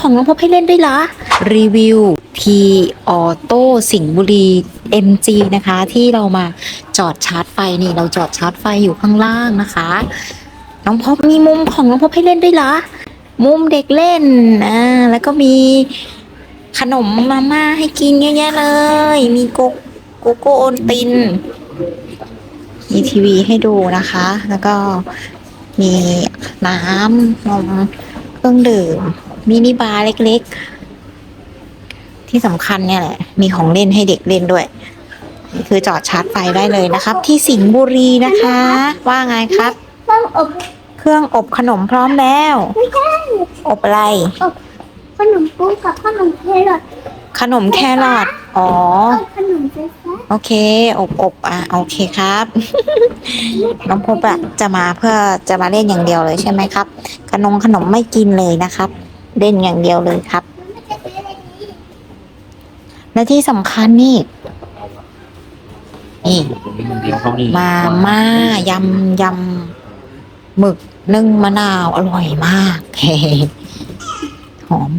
ของน้องพบให้เล่นด้วยเหรอ รีวิวทีออโต้สิงห์บุรี MG นะคะ ที่เรามาจอดชาร์จไฟนี่ เราจอดชาร์จไฟอยู่ข้างล่างนะคะ น้องพบมีมุมของน้องพบให้เล่นด้วยเหรอ มุมเด็กเล่นอ่าแล้วก็มีขนมมาม่าให้กินเยอะแยะเลย มีโกโกโก้โอนติน มีทีวีให้ดูนะคะ แล้วก็มีน้ำนมเครื่องดื่ม มินิบาร์เล็กๆ ที่สำคัญเนี่ยแหละ มีของเล่นให้เด็กเล่นด้วยนี่คือจอดชาร์จไฟได้เลยนะครับ ที่สิงห์บุรีนะคะ ว่าไงครับต้องอบเครื่องอบขนมพร้อมแล้ว ไม่ใช่อบอะไรขนมปุ้งกับขนมเครอทขนมแครอทอ๋อเอาขนมไฟฟ้าโอเค อบอบอะ โอเคครับ น้องพบอะจะมาเพื่อจะมาเล่นอย่างเดียวเลยใช่ไหมครับ ขนมขนมไม่กินเลยนะครับ เล่นอย่างเดียวเลยครับไม่ใช่เป็นอะไรนี้และที่สำคัญนี่นี่แล้วเขานี่มาม่ายำยำหมึกนึ่งมะนาวอร่อยมากหอม